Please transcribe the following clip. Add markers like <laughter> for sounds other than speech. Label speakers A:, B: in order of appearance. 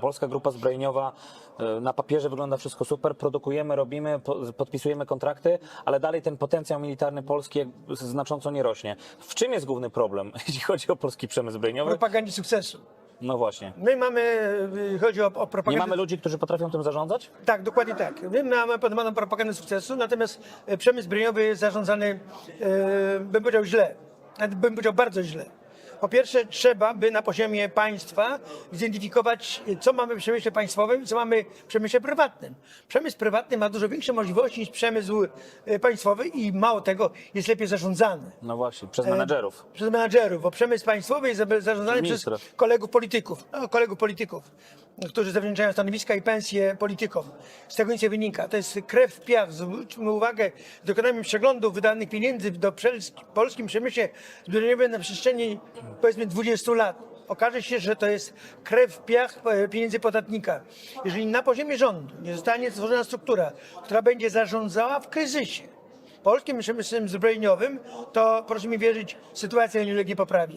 A: Polska Grupa Zbrojeniowa e, na papierze wygląda wszystko super, produkujemy, robimy, po- podpisujemy kontrakty, ale dalej ten potencjał militarny Polski znacząco nie rośnie. W czym jest główny problem, <laughs> jeśli chodzi o polski przemysł zbrojeniowy?
B: propagandzie sukcesu.
A: No właśnie.
B: My mamy, y, chodzi o, o
A: Nie
B: propagandę...
A: mamy ludzi, którzy potrafią tym zarządzać?
B: Tak, dokładnie tak. My mamy podobną propagandę sukcesu, natomiast e, przemysł zbrojeniowy jest zarządzany, e, bym powiedział źle, bym powiedział bardzo źle. Po pierwsze, trzeba by na poziomie państwa zidentyfikować, e, co mamy w przemyśle państwowym, co mamy w przemyśle prywatnym. Przemysł prywatny ma dużo większe możliwości niż przemysł e, państwowy i mało tego, jest lepiej zarządzany.
A: No właśnie, przez menedżerów.
B: Przez menadżerów, bo przemysł państwowy jest za- zarządzany przez kolegów polityków, no, kolegów polityków, którzy zawdzięczają stanowiska i pensje politykom. Z tego nic nie wynika. To jest krew w piach. Zwróćmy uwagę, dokonajmy przeglądu wydanych pieniędzy do polskim przemyśle zbrojeniowym na przestrzeni powiedzmy 20 lat. Okaże się, że to jest krew w piach e, pieniędzy podatnika. Jeżeli na poziomie rządu nie zostanie stworzona struktura, która będzie zarządzała w kryzysie, polskim przemysłem zbrojeniowym, to proszę mi wierzyć, sytuacja nie ulegnie poprawi.